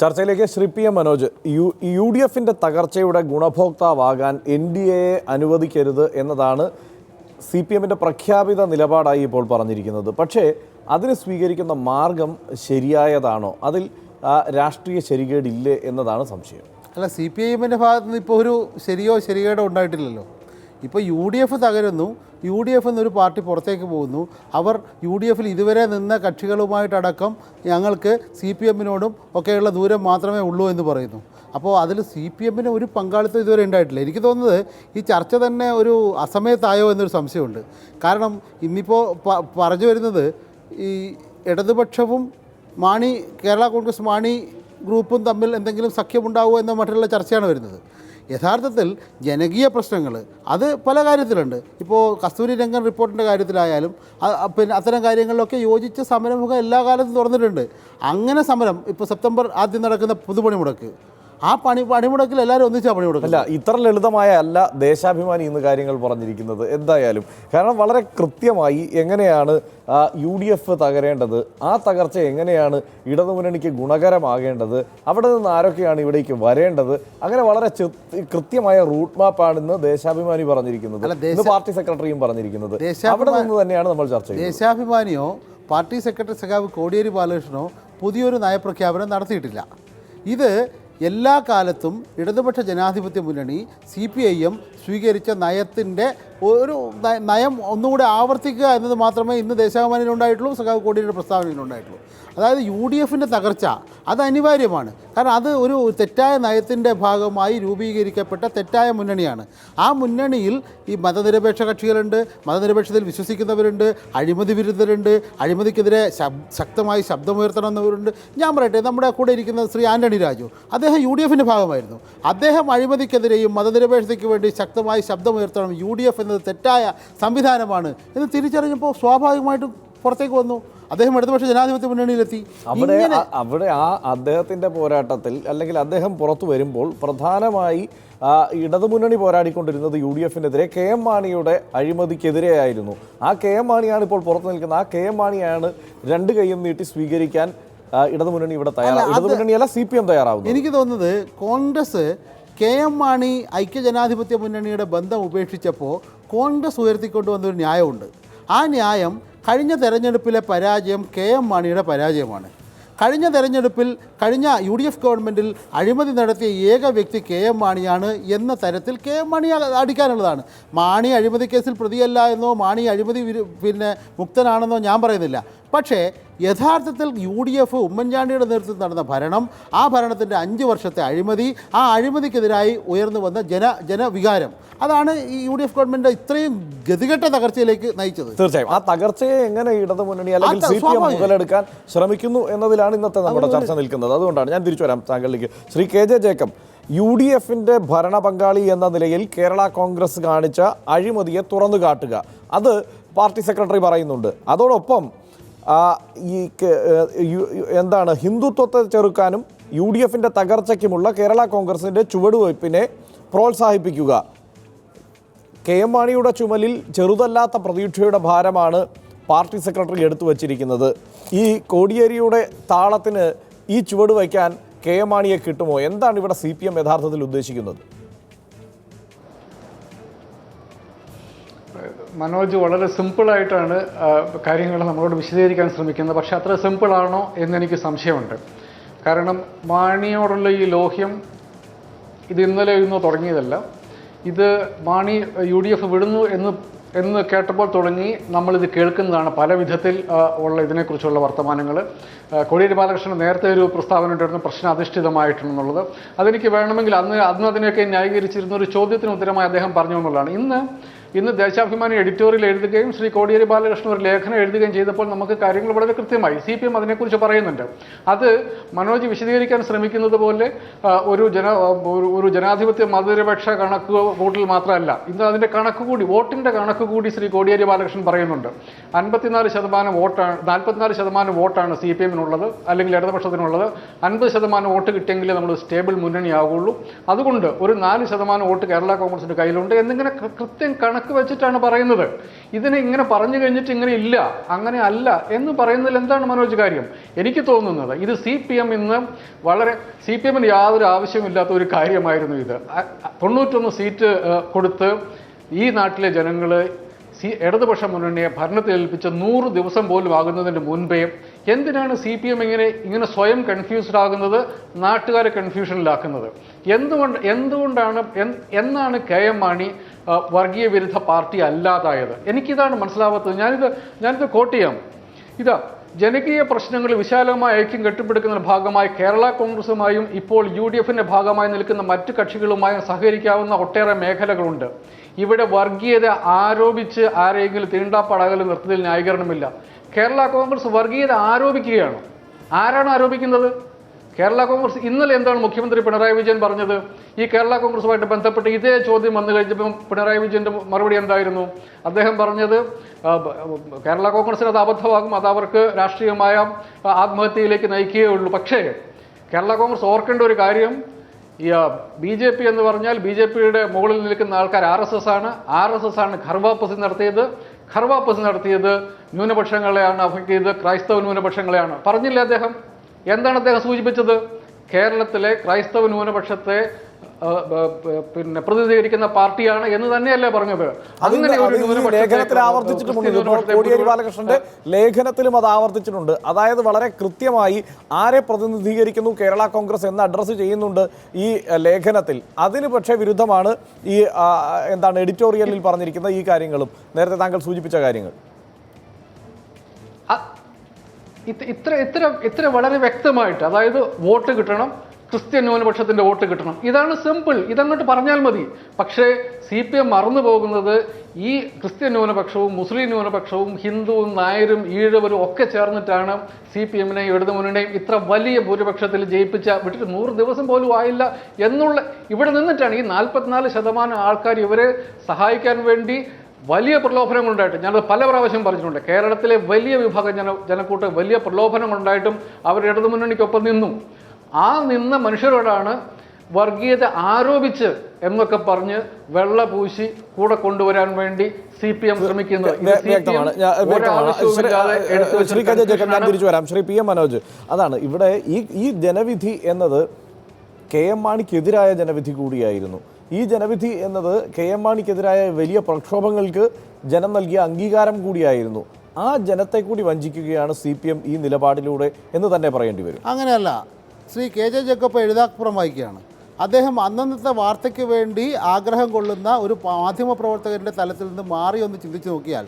ചർച്ചയിലേക്ക് Shri P M Manoj. U U D എഫിന്റെ തകർച്ചയുടെ ഗുണഭോക്താവാകാൻ എൻ ഡി എയെ അനുവദിക്കരുത് എന്നതാണ് സി പി എമ്മിന്റെ പ്രഖ്യാപിത നിലപാടായി ഇപ്പോൾ പറഞ്ഞിരിക്കുന്നത്. പക്ഷേ അതിന് സ്വീകരിക്കുന്ന മാർഗം ശരിയായതാണോ? അതിൽ രാഷ്ട്രീയ ശരികേടില്ലേ എന്നതാണ് സംശയം. അല്ല സി പി ഐ എമ്മിന്റെ ഭാഗത്തുനിന്ന് ഇപ്പോൾ ഒരു ശരിയോ ശരികേടോ ഉണ്ടായിട്ടില്ലല്ലോ. ഇപ്പോൾ യു ഡി എഫ് തകരുന്നു യു ഡി എഫ് എന്നൊരു പാർട്ടി പുറത്തേക്ക് പോകുന്നു. അവർ യു ഡി എഫിൽ ഇതുവരെ നിന്ന കക്ഷികളുമായിട്ടടക്കം ഞങ്ങൾക്ക് സി പി എമ്മിനോടും ഒക്കെയുള്ള ദൂരം മാത്രമേ ഉള്ളൂ എന്ന് പറയുന്നു. അപ്പോൾ അതിൽ സി പി എമ്മിന് ഒരു പങ്കാളിത്തം ഇതുവരെ ഉണ്ടായിട്ടില്ല. എനിക്ക് തോന്നുന്നത് ഈ ചർച്ച തന്നെ ഒരു അസമയത്തായോ എന്നൊരു സംശയമുണ്ട്. കാരണം ഇന്നിപ്പോൾ പറഞ്ഞു വരുന്നത് ഈ ഇടതുപക്ഷവും മാണി കേരള കോൺഗ്രസ് മാണി ഗ്രൂപ്പും തമ്മിൽ എന്തെങ്കിലും സഖ്യമുണ്ടാവുമോ എന്ന മറ്റുള്ള ചർച്ചയാണ് വരുന്നത്. യഥാർത്ഥത്തിൽ ജനകീയ പ്രശ്നങ്ങൾ അത് പല കാര്യത്തിലുണ്ട്. ഇപ്പോൾ കസ്തൂരി രംഗൻ റിപ്പോർട്ടിന്റെ കാര്യത്തിലായാലും പിന്നെ അത്തരം കാര്യങ്ങളിലൊക്കെ യോജിച്ച സമരമുഖം എല്ലാ കാലത്തും തുറന്നിട്ടുണ്ട്. അങ്ങനെ സമരം ഇപ്പോൾ സെപ്റ്റംബർ ആദ്യം നടക്കുന്ന പുതുപണിമുടക്ക് ആ പണി പണിമുടക്കിൽ എല്ലാവരും ഒന്നിച്ചാ പണിമുടക്കില്ല അല്ല ഇത്ര ലളിതമായ അല്ല ദേശാഭിമാനി ഇന്ന് കാര്യങ്ങൾ പറഞ്ഞിരിക്കുന്നത് എന്തായാലും. കാരണം വളരെ കൃത്യമായി എങ്ങനെയാണ് യു ഡി എഫ് തകരേണ്ടത് ആ തകർച്ച എങ്ങനെയാണ് ഇടതുമുന്നണിക്ക് ഗുണകരമാകേണ്ടത് അവിടെ നിന്ന് ആരൊക്കെയാണ് ഇവിടേക്ക് വരേണ്ടത് അങ്ങനെ വളരെ കൃത്യമായ റൂട്ട് മാപ്പാണ് ഇന്ന് ദേശാഭിമാനി പറഞ്ഞിരിക്കുന്നത്. ഇന്ന് പാർട്ടി സെക്രട്ടറിയും പറഞ്ഞിരിക്കുന്നത്. അവിടെ നിന്ന് തന്നെയാണ് നമ്മൾ ചർച്ച ചെയ്യുന്നത്. ദേശാഭിമാനിയോ പാർട്ടി സെക്രട്ടറി സഖാവ് കോടിയേരി ബാലകൃഷ്ണനോ പുതിയൊരു നയപ്രഖ്യാപനം നടത്തിയിട്ടില്ല. ഇത് എല്ലാ കാലത്തും ഇടതുപക്ഷ ജനാധിപത്യ മുന്നണി സി പി ഐ എം സ്വീകരിച്ച നയത്തിന്റെ ഒരു നയം ഒന്നുകൂടെ ആവർത്തിക്കുക എന്നത് മാത്രമേ ഇന്ന് ദേശാഭിമാനിയിലുണ്ടായിട്ടുള്ളൂ സഖാവ് കോടിയുടെ പ്രസ്താവനയിലുണ്ടായിട്ടുള്ളൂ. അതായത് യു ഡി എഫിന്റെ തകർച്ച അത് അനിവാര്യമാണ്. കാരണം അത് ഒരു തെറ്റായ നയത്തിന്റെ ഭാഗമായി രൂപീകരിക്കപ്പെട്ട തെറ്റായ മുന്നണിയാണ്. ആ മുന്നണിയിൽ ഈ മതനിരപേക്ഷ കക്ഷികളുണ്ട് മതനിരപേക്ഷതയിൽ വിശ്വസിക്കുന്നവരുണ്ട് അഴിമതി വിരുദ്ധരുണ്ട് അഴിമതിക്കെതിരെ ശക്തമായി ശബ്ദമുയർത്തണമെന്നവരുണ്ട്. ഞാൻ പറയട്ടെ നമ്മുടെ കൂടെ ഇരിക്കുന്ന ശ്രീ ആന്റണി രാജു അദ്ദേഹം യു ഡി എഫിന്റെ ഭാഗമായിരുന്നു. അദ്ദേഹം അഴിമതിക്കെതിരെയും മതനിരപേക്ഷതയ്ക്ക് വേണ്ടി ശക്തമായി ശബ്ദമുയർത്തണം. യു ഡി എഫ് എന്നത് തെറ്റായ സംവിധാനമാണ് എന്ന് തിരിച്ചറിഞ്ഞപ്പോൾ സ്വാഭാവികമായിട്ടും പുറത്തേക്ക് വന്നു. അദ്ദേഹം ഇടതുപക്ഷ ജനാധിപത്യ മുന്നണിയിലെത്തി. അവിടെ അവിടെ ആ അദ്ദേഹത്തിന്റെ പോരാട്ടത്തിൽ അല്ലെങ്കിൽ അദ്ദേഹം പുറത്തു വരുമ്പോൾ പ്രധാനമായി ഇടതു ഇടതുമുന്നണി പോരാടിക്കൊണ്ടിരുന്നത് യു ഡി എഫിനെതിരെ കെ എം മാണിയുടെ അഴിമതിക്കെതിരെയായിരുന്നു. ആ കെ എം മാണിയാണ് ഇപ്പോൾ പുറത്തു നിൽക്കുന്നത്. ആ കെ എം മാണിയാണ് രണ്ട് കൈയും നീട്ടി സ്വീകരിക്കാൻ ഇടതു ഇടതുമുന്നണി ഇവിടെ തയ്യാറാണ് ഇടതുമുന്നണിയല്ല സി പി എം തയ്യാറാവുന്നു എനിക്ക് തോന്നുന്നത് കോൺഗ്രസ് കെ എം മാണി ഐക്യജനാധിപത്യ മുന്നണിയുടെ ബന്ധം ഉപേക്ഷിച്ചപ്പോൾ കോൺഗ്രസ് ഉയർത്തിക്കൊണ്ടുവന്നൊരു ന്യായമുണ്ട്. ആ ന്യായം കഴിഞ്ഞ തെരഞ്ഞെടുപ്പിലെ പരാജയം കെ എം മാണിയുടെ പരാജയമാണ്. കഴിഞ്ഞ തെരഞ്ഞെടുപ്പിൽ കഴിഞ്ഞ യു ഡി എഫ് ഗവൺമെന്റിൽ അഴിമതി നടത്തിയ ഏക വ്യക്തി കെ എം മാണിയാണ് എന്ന തരത്തിൽ കെ എം മാണി അടിക്കാനുള്ളതാണ്. മാണി അഴിമതി കേസിൽ പ്രതിയല്ല എന്നോ മാണി അഴിമതി പിന്നെ മുക്തനാണെന്നോ ഞാൻ പറയുന്നില്ല. പക്ഷേ യഥാർത്ഥത്തിൽ യു ഡി എഫ് ഉമ്മൻചാണ്ടിയുടെ നേതൃത്വത്തിൽ നടന്ന ഭരണം ആ ഭരണത്തിന്റെ അഞ്ച് വർഷത്തെ അഴിമതി ആ അഴിമതിക്കെതിരായി ഉയർന്നു വന്ന ജന ജനവികാരം. അതാണ് ഈ യു ഡി എഫ് ഗവൺമെന്റ് ഇത്രയും ഗതികെട്ട തകർച്ചയിലേക്ക് നയിച്ചത്. തീർച്ചയായും. ആ തകർച്ചയെ എങ്ങനെ ഇടതുമുന്നണി അല്ലെങ്കിൽ അത് സി പി എം മുതലെടുക്കാൻ ശ്രമിക്കുന്നു എന്നതിലാണ് ഇന്നത്തെ നമ്മുടെ ചർച്ച നിൽക്കുന്നത്. അതുകൊണ്ടാണ് ഞാൻ തിരിച്ചു വരാം താങ്കളിലേക്ക്. Shri K J Jacob U D എഫിന്റെ ഭരണ പങ്കാളി എന്ന നിലയിൽ കേരള കോൺഗ്രസ് കാണിച്ച അഴിമതിയെ തുറന്നു കാട്ടുക അത് പാർട്ടി സെക്രട്ടറി പറയുന്നുണ്ട്. അതോടൊപ്പം ഈ എന്താണ് ഹിന്ദുത്വത്തെ ചെറുക്കാനും യു ഡി എഫിന്റെ തകർച്ചയ്ക്കുമുള്ള കേരള കോൺഗ്രസിന്റെ ചുവടുവയ്പ്പിനെ പ്രോത്സാഹിപ്പിക്കുക. കെ എം മാണിയുടെ ചുമലിൽ ചെറുതല്ലാത്ത പ്രതീക്ഷയുടെ ഭാരമാണ് പാർട്ടി സെക്രട്ടറി എടുത്തു വച്ചിരിക്കുന്നത്. ഈ കോടിയേരിയുടെ താളത്തിന് ഈ ചുവട് വയ്ക്കാൻ കെ എം മാണിയെ കിട്ടുമോ? എന്താണ് ഇവിടെ സി യഥാർത്ഥത്തിൽ ഉദ്ദേശിക്കുന്നത്? മനോജ് വളരെ സിമ്പിളായിട്ടാണ് കാര്യങ്ങൾ നമ്മളോട് വിശദീകരിക്കാൻ ശ്രമിക്കുന്നത്. പക്ഷെ അത്ര സിമ്പിളാണോ എന്നെനിക്ക് സംശയമുണ്ട്. കാരണം മാണിയോടുള്ള ഈ ലോഹ്യം ഇത് ഇന്നലെ ഇന്നോ തുടങ്ങിയതല്ല. ഇത് മാണി യു ഡി എഫ് വിടുന്നു എന്ന് എന്ന് കേട്ടപ്പോൾ തുടങ്ങി നമ്മളിത് കേൾക്കുന്നതാണ്. പല വിധത്തിൽ ഉള്ള ഇതിനെക്കുറിച്ചുള്ള വർത്തമാനങ്ങൾ കോടിയേരി ബാലകൃഷ്ണൻ നേരത്തെ ഒരു പ്രസ്താവന ഉണ്ടായിരുന്നു പ്രശ്നാധിഷ്ഠിതമായിട്ടുണ്ടെന്നുള്ളത്. അതെനിക്ക് വേണമെങ്കിൽ അന്ന് അന്ന് അതിനെയൊക്കെ ന്യായീകരിച്ചിരുന്ന ഒരു ചോദ്യത്തിന് ഉത്തരമായി അദ്ദേഹം പറഞ്ഞു എന്നുള്ളതാണ്. ഇന്ന് ഇന്ന് ദേശാഭിമാനി എഡിറ്റോറിയൽ എഴുതുകയും ശ്രീ കോടിയേരി ബാലകൃഷ്ണൻ ഒരു ലേഖനം എഴുതുകയും ചെയ്തപ്പോൾ നമുക്ക് കാര്യങ്ങൾ വളരെ കൃത്യമായി. സി പി എം അതിനെക്കുറിച്ച് പറയുന്നുണ്ട്. അത് മനോജ് വിശദീകരിക്കാൻ ശ്രമിക്കുന്നത് പോലെ ഒരു ജന ഒരു- ജനാധിപത്യ മതനിരപേക്ഷ കണക്ക് കൂട്ടൽ മാത്രമല്ല ഇന്ന് അതിന്റെ കണക്ക് കൂടി വോട്ടിന്റെ കണക്ക് കൂടി ശ്രീ കോടിയേരി ബാലകൃഷ്ണൻ പറയുന്നുണ്ട്. അൻപത്തിനാല് ശതമാനം വോട്ടാണ് നാൽപ്പത്തിനാല് ശതമാനം വോട്ടാണ് സി പി എമ്മിനുള്ളത് അല്ലെങ്കിൽ ഇടതുപക്ഷത്തിനുള്ളത്. അൻപത് ശതമാനം വോട്ട് കിട്ടിയെങ്കിലേ നമ്മൾ സ്റ്റേബിൾ മുന്നണിയാവുള്ളൂ. അതുകൊണ്ട് ഒരു നാല് ശതമാനം വോട്ട് കേരള കോൺഗ്രസിന്റെ കയ്യിലുണ്ട്. എന്നിങ്ങനെ കൃത്യം കണക്ക് കണക്ക് വെച്ചിട്ടാണ് പറയുന്നത്. ഇതിനെ ഇങ്ങനെ പറഞ്ഞു കഴിഞ്ഞിട്ട് ഇങ്ങനെ ഇല്ല അങ്ങനെ അല്ല എന്ന് പറയുന്നതിൽ എന്താണ് മനോജ് കാര്യം? എനിക്ക് തോന്നുന്നത് ഇത് സി പി എം ഇന്ന് വളരെ സി പി എമ്മിന് യാതൊരു ആവശ്യമില്ലാത്ത ഒരു കാര്യമായിരുന്നു ഇത്. തൊണ്ണൂറ്റൊന്ന് സീറ്റ് കൊടുത്ത് ഈ നാട്ടിലെ ജനങ്ങൾ സി ഇടതുപക്ഷ മുന്നണിയെ ഭരണത്തിൽ ഏൽപ്പിച്ച നൂറ് ദിവസം പോലും ആകുന്നതിന് മുൻപേ എന്തിനാണ് സി പി എം ഇങ്ങനെ ഇങ്ങനെ സ്വയം കൺഫ്യൂസ്ഡ് ആകുന്നത് നാട്ടുകാരെ കൺഫ്യൂഷനിലാക്കുന്നത് എന്തുകൊണ്ട് എന്തുകൊണ്ടാണ് എന്നാണ് കെ എം മാണി വർഗീയ വിരുദ്ധ പാർട്ടി അല്ലാതായത്. എനിക്കിതാണ് മനസ്സിലാവാത്തത്. ഞാനിത് ഞാനിത് കോട്ട് ചെയ്യാം. ഇതാ ജനകീയ പ്രശ്നങ്ങൾ വിശാലമായ ഐക്യം കെട്ടിപ്പടുക്കുന്നതിന്റെ ഭാഗമായി കേരള കോൺഗ്രസുമായും ഇപ്പോൾ യു ഡി എഫിന്റെ ഭാഗമായി നിൽക്കുന്ന മറ്റ് കക്ഷികളുമായും സഹകരിക്കാവുന്ന ഒട്ടേറെ മേഖലകളുണ്ട്. ഇവിടെ വർഗീയത ആരോപിച്ച് ആരെയെങ്കിലും തീണ്ടാപ്പടകൽ നിർത്തുന്നതിൽ ന്യായീകരണമില്ല. കേരള കോൺഗ്രസ് വർഗീയത ആരോപിക്കുകയാണ്. ആരാണ് ആരോപിക്കുന്നത്? കേരള കോൺഗ്രസ് ഇന്നലെ എന്താണ് മുഖ്യമന്ത്രി പിണറായി വിജയൻ പറഞ്ഞത്? ഈ കേരള കോൺഗ്രസുമായിട്ട് ബന്ധപ്പെട്ട് ഇതേ ചോദ്യം വന്നു കഴിഞ്ഞപ്പോൾ പിണറായി വിജയന്റെ മറുപടി എന്തായിരുന്നു? അദ്ദേഹം പറഞ്ഞത് കേരള കോൺഗ്രസിന് അത് അബദ്ധമാകും അത് അവർക്ക് രാഷ്ട്രീയമായ ആത്മഹത്യയിലേക്ക് നയിക്കുകയുള്ളൂ പക്ഷേ കേരള കോൺഗ്രസ് ഓർക്കേണ്ട ഒരു കാര്യം ഈ ബി ജെ പി എന്ന് പറഞ്ഞാൽ ബി ജെ പിയുടെ മുകളിൽ നിൽക്കുന്ന ആൾക്കാർ ആർ എസ് എസ് ആണ്. ആർ എസ് എസ് ആണ് ഖർവാപ്പസി നടത്തിയത്. ഖർവാപ്പസി നടത്തിയത് ന്യൂനപക്ഷങ്ങളെയാണ് അഫക്ട് ചെയ്ത് ക്രൈസ്തവ ന്യൂനപക്ഷങ്ങളെയാണ്. പറഞ്ഞില്ലേ അദ്ദേഹം? എന്താണ് അദ്ദേഹം സൂചിപ്പിച്ചത്? കേരളത്തിലെ ക്രൈസ്തവ ന്യൂനപക്ഷത്തെ പിന്നെ പ്രതിനിധീകരിക്കുന്ന പാർട്ടിയാണ് എന്ന് തന്നെയല്ലേ പറഞ്ഞത്. അങ്ങനെ ലേഖനത്തിൽ ആവർത്തിച്ചിട്ടുണ്ട്. ആവർത്തിച്ചിട്ടുമുണ്ട് കോടിയേരി ബാലകൃഷ്ണന്റെ ലേഖനത്തിലും അത് ആവർത്തിച്ചിട്ടുണ്ട്. അതായത് വളരെ കൃത്യമായി ആരെ പ്രതിനിധീകരിക്കുന്നു കേരള കോൺഗ്രസ് എന്ന് അഡ്രസ്സ് ചെയ്യുന്നുണ്ട് ഈ ലേഖനത്തിൽ. അതിന് പക്ഷേ വിരുദ്ധമാണ് ഈ എന്താണ് എഡിറ്റോറിയലിൽ പറഞ്ഞിരിക്കുന്ന ഈ കാര്യങ്ങളും. നേരത്തെ താങ്കൾ സൂചിപ്പിച്ച കാര്യങ്ങൾ. ഇത്ര ഇത്ര ഇത്ര വളരെ വ്യക്തമായിട്ട് അതായത് വോട്ട് കിട്ടണം ക്രിസ്ത്യൻ ന്യൂനപക്ഷത്തിന്റെ വോട്ട് കിട്ടണം. ഇതാണ് സിമ്പിൾ. ഇതങ്ങോട്ട് പറഞ്ഞാൽ മതി. പക്ഷേ സി പി എം മറന്നു പോകുന്നത് ഈ ക്രിസ്ത്യൻ ന്യൂനപക്ഷവും മുസ്ലിം ന്യൂനപക്ഷവും ഹിന്ദുവും നായരും ഈഴവരും ഒക്കെ ചേർന്നിട്ടാണ് സി പി എമ്മിനെയും ഇടതുമുന്നണിയും ഇത്ര വലിയ ഭൂരിപക്ഷത്തിൽ ജയിപ്പിച്ച വിട്ടിട്ട് നൂറ് ദിവസം പോലും ആയില്ല എന്നുള്ള ഇവിടെ നിന്നിട്ടാണ് ഈ നാൽപ്പത്തിനാല് ശതമാനം ആൾക്കാർ ഇവരെ സഹായിക്കാൻ വേണ്ടി വലിയ പ്രലോഭനങ്ങളുണ്ടായിട്ട് ഞാനത് പല പ്രാവശ്യം പറഞ്ഞിട്ടുണ്ട് കേരളത്തിലെ വലിയ വിഭാഗം ജന ജനക്കൂട്ട് വലിയ പ്രലോഭനങ്ങളുണ്ടായിട്ടും അവർ ഇടതുമുന്നണിക്കൊപ്പം നിന്നു. ആ നിന്ന മനുഷ്യരോടാണ് വർഗീയത ആരോപിച്ച് എന്നൊക്കെ പറഞ്ഞ് വെള്ള പൂശി കൂടെ കൊണ്ടുവരാൻ വേണ്ടി സി പി എം ശ്രമിക്കുന്നത്. ഞാൻ- ശ്രീ- എടുത്തു ശ്രീ കജ ജേക്കബ് ഞാൻ confusion തിരിച്ചു വരാം. ശ്രീ പി എം മനോജ് അതാണ് ഇവിടെ ഈ ഈ ജനവിധി എന്നത് കെ എം മാണിക്കെതിരായ ജനവിധി കൂടിയായിരുന്നു. ഈ ജനവിധി എന്നത് കെ എം മാണിക്കെതിരായ വലിയ പ്രക്ഷോഭങ്ങൾക്ക് ജനം നൽകിയ അംഗീകാരം കൂടിയായിരുന്നു. ആ ജനത്തെ കൂടി വഞ്ചിക്കുകയാണ് സി പി എം ഈ നിലപാടിലൂടെ എന്ന് തന്നെ പറയേണ്ടി വരും. അങ്ങനെയല്ല ശ്രീ കെ ജെ ജേക്കബ് എഴുതാപ്പുറം വായിക്കുകയാണ്. അദ്ദേഹം അന്നന്നത്തെ വാർത്തയ്ക്ക് വേണ്ടി ആഗ്രഹം കൊള്ളുന്ന ഒരു മാധ്യമപ്രവർത്തകരുടെ തലത്തിൽ നിന്ന് മാറി ഒന്ന് ചിന്തിച്ചു നോക്കിയാൽ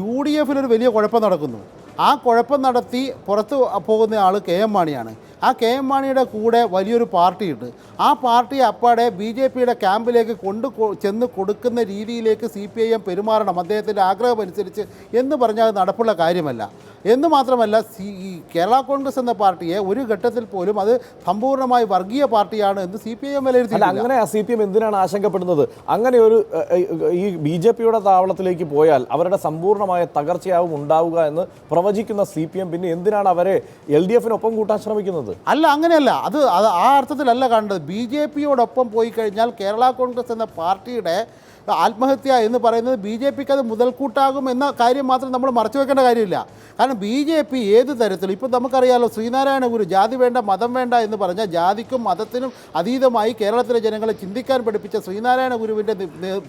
യു ഡി എഫിലൊരു വലിയ കുഴപ്പം നടക്കുന്നു. ആ കുഴപ്പം നടത്തി പുറത്ത് പോകുന്ന ആൾ കെ എം മാണിയാണ്. ആ കെ എം മാണിയുടെ കൂടെ വലിയൊരു പാർട്ടിയുണ്ട്. ആ പാർട്ടി അപ്പാടെ ബി ജെ പിയുടെ ക്യാമ്പിലേക്ക് കൊണ്ടു ചെന്ന് കൊടുക്കുന്ന രീതിയിലേക്ക് സി പി ഐ എം പെരുമാറണം. അദ്ദേഹത്തിന്റെ ആഗ്രഹമനുസരിച്ച് എന്ന് പറഞ്ഞാൽ നടപ്പുള്ള കാര്യമല്ല. എന്ന് മാത്രമല്ല സി ഈ കേരള കോൺഗ്രസ് എന്ന പാർട്ടിയെ ഒരു ഘട്ടത്തിൽ പോലും അത് സമ്പൂർണമായി വർഗീയ പാർട്ടിയാണ് എന്ന് സി പി ഐ എം അല്ല അങ്ങനെ സി പി എം എന്തിനാണ് ആശങ്കപ്പെടുന്നത്? അങ്ങനെ ഒരു ഈ ബി ജെ പിയുടെ താവളത്തിലേക്ക് പോയാൽ അവരുടെ സമ്പൂർണമായ തകർച്ചയാവും ഉണ്ടാവുക എന്ന് പ്രവചിക്കുന്ന സി പി എം പിന്നെ എന്തിനാണ് അവരെ എൽ ഡി എഫിനൊപ്പം കൂട്ടാൻ ശ്രമിക്കുന്നത്? അല്ല അങ്ങനെയല്ല. അത് അത് ആ അർത്ഥത്തിലല്ല കണ്ടത് ബി ജെ പിയോടൊപ്പം പോയി കഴിഞ്ഞാൽ കേരള കോൺഗ്രസ് എന്ന പാർട്ടിയുടെ ആത്മഹത്യ എന്ന് പറയുന്നത് ബി ജെ പിക്ക് അത് മുതൽക്കൂട്ടാകും എന്ന കാര്യം മാത്രം നമ്മൾ മറച്ചു വെക്കേണ്ട കാര്യമില്ല. കാരണം ബി ജെ പി ഏത് തരത്തിലും ഇപ്പം നമുക്കറിയാലോ ശ്രീനാരായണ ഗുരു ജാതി വേണ്ട മതം വേണ്ട എന്ന് പറഞ്ഞാൽ ജാതിക്കും മതത്തിനും അതീതമായി കേരളത്തിലെ ജനങ്ങളെ ചിന്തിക്കാൻ പഠിപ്പിച്ച ശ്രീനാരായണ ഗുരുവിന്റെ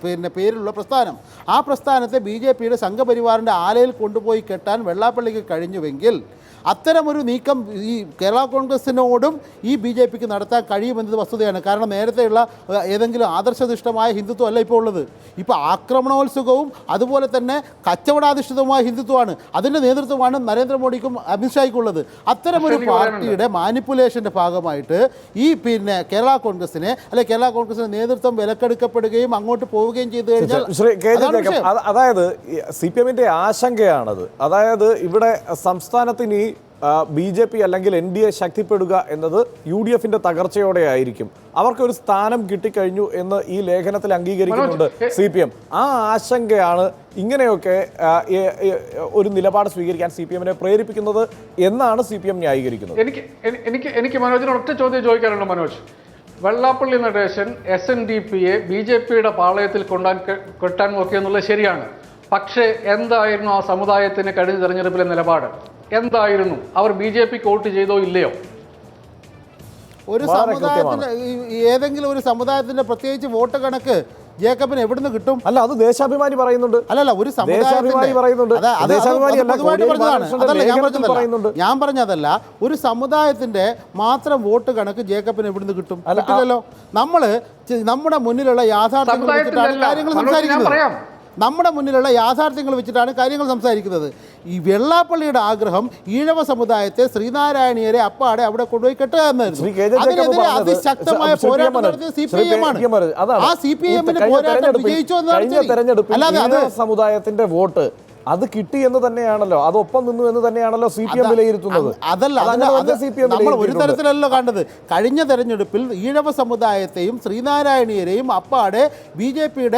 പിന്നെ പേരിലുള്ള പ്രസ്ഥാനം. ആ പ്രസ്ഥാനത്തെ ബി ജെ പിയുടെ സംഘപരിവാറിന്റെ ആലയിൽ കൊണ്ടുപോയി കെട്ടാൻ വെള്ളാപ്പള്ളിക്ക് കഴിഞ്ഞുവെങ്കിൽ അത്തരമൊരു നീക്കം ഈ കേരള കോൺഗ്രസിനോടും ഈ ബി ജെ പിക്ക് നടത്താൻ കഴിയുമെന്നത് വസ്തുതയാണ്. കാരണം നേരത്തെയുള്ള ഏതെങ്കിലും ആദർശനിഷ്ഠമായ ഹിന്ദുത്വം അല്ല ഇപ്പോൾ ഉള്ളത്. ഇപ്പോൾ ആക്രമണോത്സുകവും അതുപോലെ തന്നെ കച്ചവടാധിഷ്ഠിതവുമായ ഹിന്ദുത്വമാണ്. അതിന്റെ നേതൃത്വമാണ് നരേന്ദ്രമോദിക്കും അമിത്ഷായ്ക്കും ഉള്ളത് അത്തരമൊരു പാർട്ടിയുടെ മാനിപ്പുലേഷന്റെ ഭാഗമായിട്ട് ഈ പിന്നെ കേരള കോൺഗ്രസിനെ അല്ലെ കേരള കോൺഗ്രസിന്റെ നേതൃത്വം വിലക്കെടുക്കപ്പെടുകയും അങ്ങോട്ട് പോവുകയും ചെയ്തു കഴിഞ്ഞാൽ അതായത് സി പി എമ്മിന്റെ ആശങ്കയാണത്. അതായത് ഇവിടെ സംസ്ഥാനത്തിന് ബി ജെ പി അല്ലെങ്കിൽ എൻ ഡി എ ശക്തിപ്പെടുക എന്നത് യു ഡി എഫിന്റെ തകർച്ചയോടെ ആയിരിക്കും അവർക്ക് ഒരു സ്ഥാനം കിട്ടിക്കഴിഞ്ഞു എന്ന് ഈ ലേഖനത്തിൽ അംഗീകരിക്കുന്നുണ്ട് സി പി എം. ആ ആശങ്കയാണ് ഇങ്ങനെയൊക്കെ ഒരു നിലപാട് സ്വീകരിക്കാൻ സി പി എമ്മിനെ പ്രേരിപ്പിക്കുന്നത് എന്നാണ് സി പി എം ന്യായീകരിക്കുന്നത്. എനിക്ക് എനിക്ക് എനിക്ക് മനോജിന് ഒറ്റ ചോദ്യം ചോദിക്കാനുണ്ട് Manoj. Vellappally Natesan S N D പിയെ ബി ജെ പിയുടെ പാളയത്തിൽ കൊണ്ടാൻ കെട്ടാൻ നോക്കിയെന്നുള്ളത് ശരിയാണ്. പക്ഷേ എന്തായിരുന്നു ആ സമുദായത്തിന് കഴിഞ്ഞ തെരഞ്ഞെടുപ്പിലെ നിലപാട്? എന്തായിരുന്നു? അവർ ബി ജെ പിക്ക് വോട്ട് ചെയ്തോ ഇല്ലയോ? ഒരു സമുദായത്തിന് സമുദായത്തിന്റെ ഏതെങ്കിലും ഒരു സമുദായത്തിന്റെ പ്രത്യേകിച്ച് വോട്ട് കണക്ക് ജേക്കബിന് എവിടുന്ന് കിട്ടും? അല്ല അത് ദേശാഭിമാനി പറയുന്നുണ്ട്. അല്ലല്ല ഒരു ദേശാഭിമാനി പറയുന്നുണ്ട്. ഞാൻ പറഞ്ഞതല്ല. പറയുന്നുണ്ട്. ഞാൻ പറഞ്ഞതല്ല ഒരു സമുദായത്തിന്റെ മാത്രം വോട്ട് കണക്ക് ജേക്കബിന് എവിടുന്ന് കിട്ടും? അല്ലല്ലോ കിട്ടില്ലല്ലോ. നമ്മൾ നമ്മുടെ മുന്നിലുള്ള യാഥാർത്ഥ്യങ്ങൾ സംസാരിക്കുന്നു കാര്യങ്ങൾ ഞാൻ സംസാരിക്കുന്നത്. പറയാം. നമ്മുടെ മുന്നിലുള്ള യാഥാർത്ഥ്യങ്ങൾ വെച്ചിട്ടാണ് കാര്യങ്ങൾ സംസാരിക്കുന്നത്. ഈ വെള്ളാപ്പള്ളിയുടെ ആഗ്രഹം ഈഴവ സമുദായത്തെ ശ്രീനാരായണീയരെ അപ്പാടെ അവിടെ കൊണ്ടുപോയി കെട്ടുക എന്നായിരുന്നു. അതിനെതിരെ അതിശക്തമായ പോരാട്ടം സി പി. എം ആണ്. ആ സി പി എമ്മിന്റെ പോരാട്ടം വിജയിച്ചു. തെരഞ്ഞെടുപ്പിൽ അല്ലാതെ അത് സമുദായത്തിന്റെ വോട്ട് അത് കിട്ടി എന്ന് തന്നെയാണല്ലോ. അത് ഒപ്പം നിന്നു എന്ന് തന്നെയാണല്ലോ സി പി എം വിലയിരുത്തുന്നത്. അതല്ല സി പി എം നമ്മൾ ഒരു. തരത്തിലല്ലോ കണ്ടത്. കഴിഞ്ഞ തെരഞ്ഞെടുപ്പിൽ ഈഴവ സമുദായത്തെയും ശ്രീനാരായണീയരെയും അപ്പാടെ ബി ജെ പിയുടെ